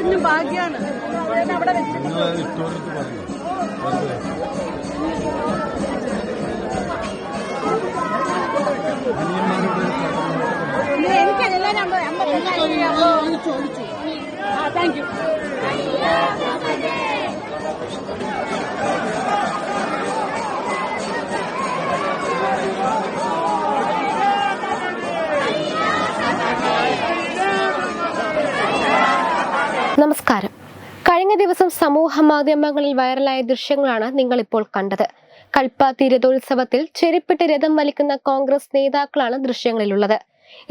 എല്ലാവരുടെയും ഭാഗ്യമാണ് അവിടെ വെച്ചിട്ട് നിങ്ങൾ ഇഷ്ടോടത്ത് പറഞ്ഞു. നമസ്കാരം. കഴിഞ്ഞ ദിവസം സമൂഹ മാധ്യമങ്ങളിൽ വൈറലായ ദൃശ്യങ്ങളാണ് നിങ്ങൾ ഇപ്പോൾ കണ്ടത്. കൽപ്പാത്തി രഥോത്സവത്തിൽ ചെരുപ്പിട്ട് രഥം വലിക്കുന്ന കോൺഗ്രസ് നേതാക്കളാണ് ദൃശ്യങ്ങളിലുള്ളത്.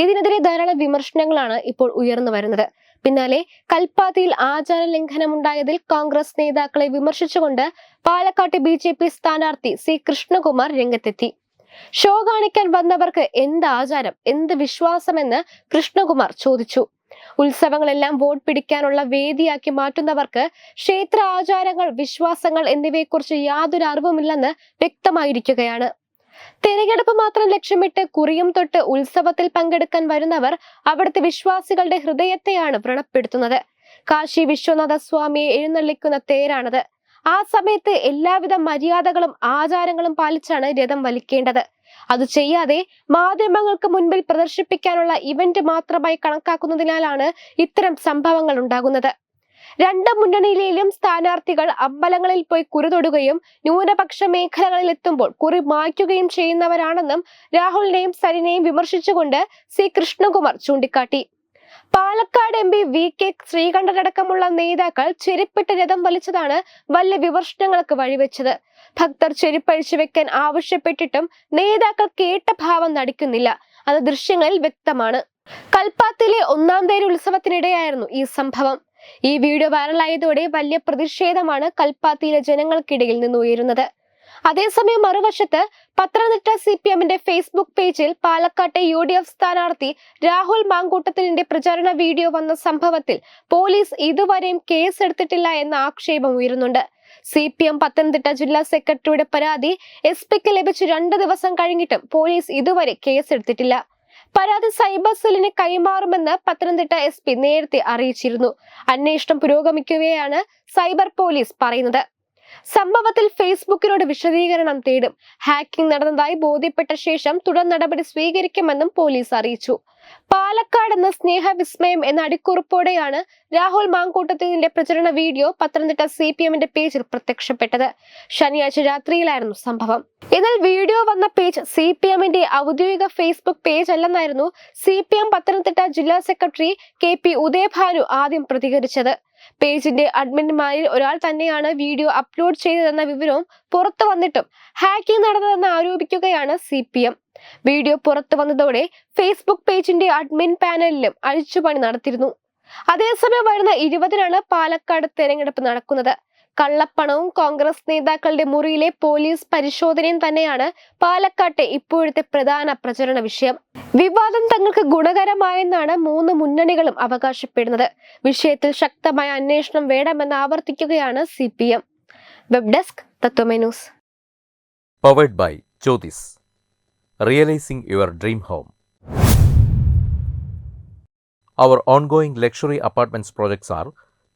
ഇതിനെതിരെ ധാരാളം വിമർശനങ്ങളാണ് ഇപ്പോൾ ഉയർന്നു വരുന്നത്. പിന്നാലെ കൽപ്പാത്തിയിൽ ആചാര ലംഘനമുണ്ടായതിൽ കോൺഗ്രസ് നേതാക്കളെ വിമർശിച്ചുകൊണ്ട് പാലക്കാട്ട് ബി ജെ പി സ്ഥാനാർത്ഥി സി കൃഷ്ണകുമാർ രംഗത്തെത്തി. ഷോ കാണിക്കാൻ വന്നവർക്ക് എന്ത് ആചാരം എന്ത് വിശ്വാസമെന്ന് കൃഷ്ണകുമാർ ചോദിച്ചു. ഉത്സവങ്ങളെല്ലാം വോട്ട് പിടിക്കാനുള്ള വേദിയാക്കി മാറ്റുന്നവർക്ക് ക്ഷേത്ര ആചാരങ്ങൾ വിശ്വാസങ്ങൾ എന്നിവയെക്കുറിച്ച് യാതൊരു അറിവുമില്ലെന്ന് വ്യക്തമായിരിക്കുകയാണ്. തിരഞ്ഞെടുപ്പ് മാത്രം ലക്ഷ്യമിട്ട് കുറിയും തൊട്ട് ഉത്സവത്തിൽ പങ്കെടുക്കാൻ വരുന്നവർ അവിടുത്തെ വിശ്വാസികളുടെ ഹൃദയത്തെയാണ് വ്രണപ്പെടുത്തുന്നത്. കാശി വിശ്വനാഥ സ്വാമിയെ എഴുന്നള്ളിക്കുന്ന തേരാണത്. ആ സമയത്ത് എല്ലാവിധ മര്യാദകളും ആചാരങ്ങളും പാലിച്ചാണ് രഥം വലിക്കേണ്ടത്. അത് ചെയ്യാതെ മാധ്യമങ്ങൾക്ക് മുൻപിൽ പ്രദർശിപ്പിക്കാനുള്ള ഇവന്റ് മാത്രമായി കണക്കാക്കുന്നതിനാലാണ് ഇത്തരം സംഭവങ്ങൾ ഉണ്ടാകുന്നത്. രണ്ട് മുന്നണിയിലെയും സ്ഥാനാർത്ഥികൾ അമ്പലങ്ങളിൽ പോയി കുറി തൊടുകയും ന്യൂനപക്ഷ മേഖലകളിൽ എത്തുമ്പോൾ കുറി മായ്ക്കുകയും ചെയ്യുന്നവരാണെന്നും രാഹുലിനെയും സരിനെയും വിമർശിച്ചുകൊണ്ട് സി കൃഷ്ണകുമാർ ചൂണ്ടിക്കാട്ടി. Palakkad M P V K ശ്രീകണ്ഠനടക്കമുള്ള നേതാക്കൾ ചെരുപ്പിട്ട് രഥം വലിച്ചതാണ് വലിയ വിമർശനങ്ങൾക്ക് വഴിവെച്ചത്. ഭക്തർ ചെരുപ്പഴിച്ചു വെക്കാൻ ആവശ്യപ്പെട്ടിട്ടും നേതാക്കൾ കേട്ട ഭാവം നടിക്കുന്നില്ല. അത് ദൃശ്യങ്ങളിൽ വ്യക്തമാണ്. കൽപ്പാത്തിലെ ഒന്നാം തേര് ഉത്സവത്തിനിടെയായിരുന്നു ഈ സംഭവം. ഈ വീഡിയോ വൈറലായതോടെ വലിയ പ്രതിഷേധമാണ് കൽപ്പാത്തിയിലെ ജനങ്ങൾക്കിടയിൽ നിന്ന് ഉയരുന്നത്. അതേസമയം മറുവശത്ത് പത്തനംതിട്ട സി പി എമ്മിന്റെ ഫേസ്ബുക്ക് പേജിൽ പാലക്കാട്ടെ യു ഡി എഫ് സ്ഥാനാർത്ഥി രാഹുൽ മാങ്കൂട്ടത്തിലിന്റെ പ്രചാരണ വീഡിയോ വന്ന സംഭവത്തിൽ പോലീസ് ഇതുവരെയും കേസെടുത്തിട്ടില്ല എന്ന ആക്ഷേപം ഉയരുന്നുണ്ട്. സി പി എം പത്തനംതിട്ട ജില്ലാ സെക്രട്ടറിയുടെ പരാതി എസ് പിക്ക് ലഭിച്ചു രണ്ട് ദിവസം കഴിഞ്ഞിട്ടും പോലീസ് ഇതുവരെ കേസെടുത്തിട്ടില്ല. പരാതി സൈബർ സെല്ലിന് കൈമാറുമെന്ന് പത്തനംതിട്ട എസ് പി നേരത്തെ അറിയിച്ചിരുന്നു. അന്വേഷണം പുരോഗമിക്കുകയാണ് സൈബർ പോലീസ് പറയുന്നത്. സംഭവത്തിൽ ഫേസ്ബുക്കിനോട് വിശദീകരണം തേടും. ഹാക്കിംഗ് നടന്നതായി ബോധ്യപ്പെട്ട ശേഷം തുടർ നടപടി സ്വീകരിക്കുമെന്നും പോലീസ് അറിയിച്ചു. പാലക്കാട് എന്ന സ്നേഹവിസ്മയം എന്ന അടിക്കുറിപ്പോടെയാണ് രാഹുൽ മാങ്കൂട്ടത്തിന്റെ പ്രചരണ വീഡിയോ പത്തനംതിട്ട സി പി എമ്മിന്റെ പേജിൽ പ്രത്യക്ഷപ്പെട്ടത്. ശനിയാഴ്ച രാത്രിയിലായിരുന്നു സംഭവം. എന്നാൽ വീഡിയോ വന്ന പേജ് സി പി എമ്മിന്റെ ഔദ്യോഗിക ഫേസ്ബുക്ക് പേജ് അല്ലെന്നായിരുന്നു സി പി എം പത്തനംതിട്ട ജില്ലാ സെക്രട്ടറി കെ പി ഉദയഭാനു ആദ്യം പ്രതികരിച്ചത്. പേജിന്റെ അഡ്മിന്മാരിൽ ഒരാൾ തന്നെയാണ് വീഡിയോ അപ്ലോഡ് ചെയ്തതെന്ന വിവരവും പുറത്തു വന്നിട്ടും ഹാക്കിംഗ് നടന്നതെന്ന് ആരോപിക്കുകയാണ് സി പി എം. വീഡിയോ പുറത്തു വന്നതോടെ ഫേസ്ബുക്ക് പേജിന്റെ അഡ്മിൻ പാനലിലും അഴിച്ചുപണി നടത്തിയിരുന്നു. അതേസമയം വരുന്ന ഇരുപതിനാണ് പാലക്കാട് തെരഞ്ഞെടുപ്പ് നടക്കുന്നത്. കള്ളപ്പണവും കോൺഗ്രസ് നേതാക്കളുടെ മുറിയിലെ പോലീസ് പരിശോധനയും തന്നെയാണ് പാലക്കാട്ടെ ഇപ്പോഴത്തെ പ്രധാന പ്രചരണ വിഷയം. വിവാദം തങ്ങൾക്ക് ഗുണകരമായെന്നാണ് മൂന്ന് മുന്നണികളും അവകാശപ്പെടുന്നത്. വിഷയത്തിൽ ശക്തമായ അന്വേഷണം വേണമെന്ന് ആവർത്തിക്കുകയാണ് C P M web desk തത്വമെന്യൂസ് powered by Jyothis realising your dream home. Our ongoing luxury apartments projects are